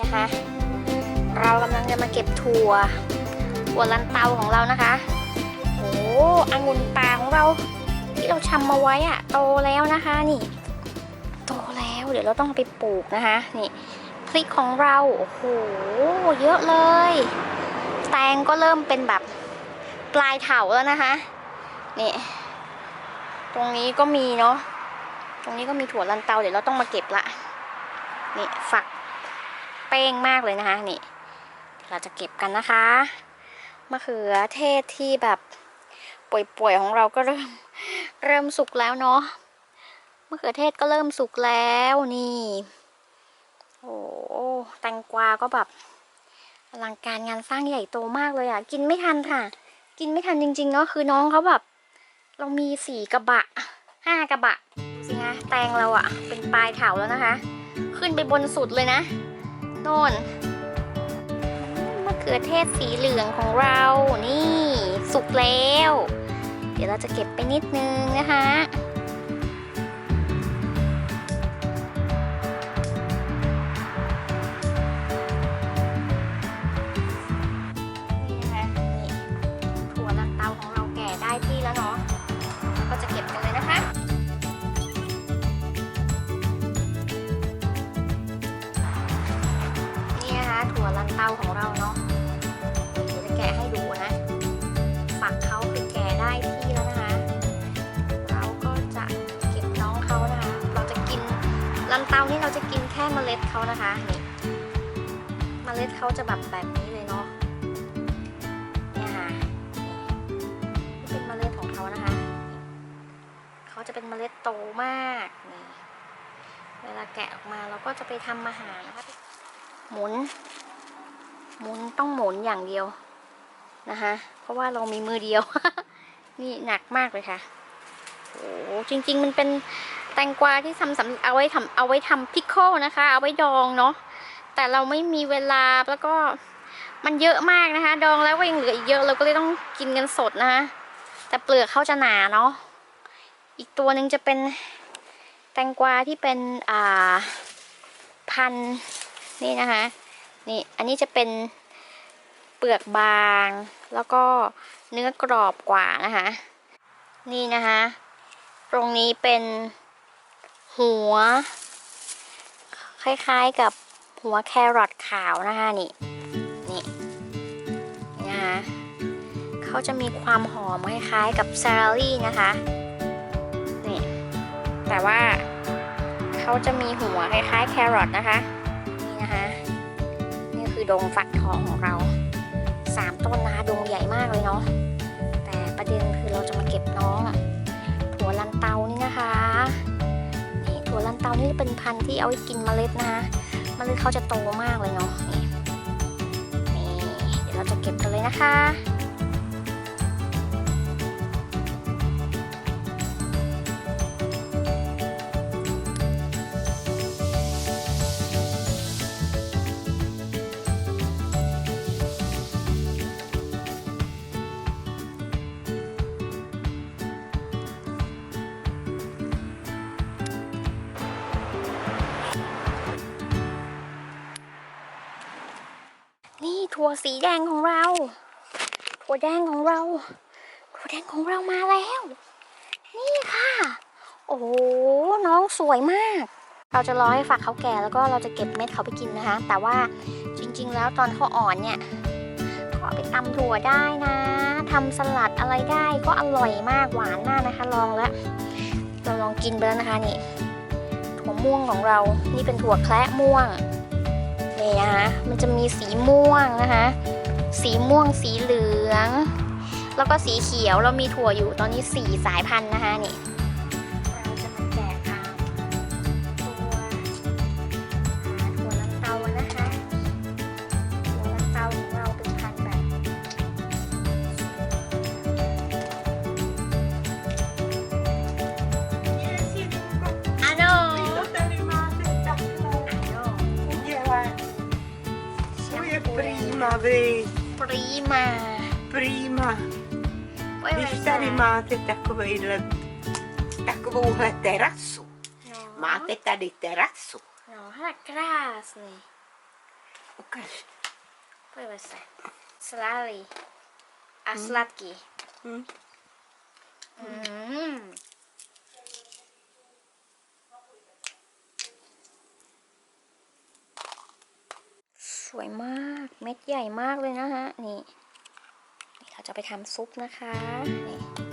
นะคะ เรากำลังจะมาเก็บถั่วถั่วลันเตาของเรานะคะ โอ้องุ่นป่าของเราที่เราชำมาไว้อะโตแล้วนะคะนี่โตแล้วเดี๋ยวเราต้องไปปลูกนะคะนี่พริกของเราโอ้โหเยอะเลย แตงก็เริ่มเป็นแบบปลายเถาแล้วนะคะนี่ตรงนี้ก็มีเนาะตรงนี้ก็มีถั่วลันเตาเดี๋ยวเราต้องมาเก็บละนี่ฝัก เป้งมากเลยนะคะนี่ เราจะเก็บกันนะคะมะเขือเทศที่แบบป่วยๆของเราก็เริ่มเริ่มสุกแล้วเนาะมะเขือเทศก็เริ่มสุกแล้วนี่โอ้แตงกวาก็แบบอลังการงานสร้างใหญ่โตมากเลยอะ่ะ กินไม่ทันค่ะ กินไม่ทันจริงๆเนาะคือน้องเขาแบบ เรามีสี่กระบะห้ากระบะดูสิคะแตงเราอะ่ะ เป็นปลายเถาแล้วนะคะ ขึ้นไปบนสุดเลยนะ โน่นมะเขือเทศสีเหลืองของเรานี่ สุกแล้ว เดี๋ยวเราจะเก็บไปนิดนึงนะคะ เขานะคะนี่เมล็ดเขาจะแบบแบบนี้เลยเนาะเนี่ยค่ะนี่เป็นเมล็ดของเขานะคะเขาจะเป็นเมล็ดโตมากนี่เวลาแกะออกมาเราก็จะไปทำอาหารนะคะหมุน หมุนต้องหมุนอย่างเดียวนะคะ เพราะว่าเรามีมือเดียว นี่หนักมากเลยค่ะโอ้จริง ๆ มันเป็น ตงกวาที่ทำสำเอาไว้ทำเอาไว้ทำพิคโคนะคะ เอาไว้ดองเนาะแต่เราไม่มีเวลาแล้วก็มันเยอะมากนะคะ ดองแล้วก็ยังเหลืออีกเยอะเราก็เลยต้องกินกันสดนะคะแต่เปลือกเขาจะหนาเนาะอีกตัวหนึ่งจะเป็นแตงกวาที่เป็นอ่าพันนี่นะคะนี่อันนี้จะเป็นเปลือกบาง แล้วก็เนื้อกรอบกว่านะคะ นี่นะคะ ตรงนี้เป็น หัว คล้ายๆกับหัวแครอทขาวนะคะนี่นี่นะคะเขาจะมีความหอมคล้ายๆกับซาลารี่นะคะนี่แต่ว่าเขาจะมีหัวคล้ายๆแครอทนะคะนี่นะคะนี่คือดงฟักทองของเราสามต้นนะคะดงใหญ่มากเลยเนาะแต่ประเด็นคือเราจะมาเก็บน้องถั่วลันเตานี่นะคะ นี่ถั่วลันเตานี่เป็นพันธุ์ที่เอาไว้กินเมล็ดนะคะเมล็ดเขาจะโตมากเลยเนาะนี่นี่เดี๋ยวเราจะเก็บกันเลยนะคะ นี่ถั่วสีแดงของเรา ถั่วแดงของเรา ถั่วแดงของเรามาแล้ว นี่ค่ะ โอ้โหน้องสวยมาก เราจะรอให้ฝักเขาแก่แล้วก็เราจะเก็บเม็ดเขาไปกินนะคะ แต่ว่าจริง ๆ แล้วตอนเขาอ่อนเนี่ยก็เอาไปตำถั่วได้นะทำสลัดอะไรได้ก็อร่อยมากหวานมากนะคะลองแล้วเราลองกินไปแล้วนะคะนี่ถั่วม่วงของเรา นี่เป็นถั่วแคระม่วง นี่นะคะมันจะมีสีม่วงนะคะ สีม่วงสีเหลือง แล้วก็สีเขียวเรามีถั่วอยู่ตอนนี้สี่สายพันธุ์นะคะนี่ prýma vy. Prýma. Prýma. Když tady máte takovejhle, takovouhle terasu, no. máte tady terasu. No, hele, krásný. Ukaž. Pojďme se. Slalý a hmm. sladký. Hmm. Mm. สวยมาก เม็ดใหญ่มากเลยนะฮะ นี่ เราจะไปทำซุปนะคะนี่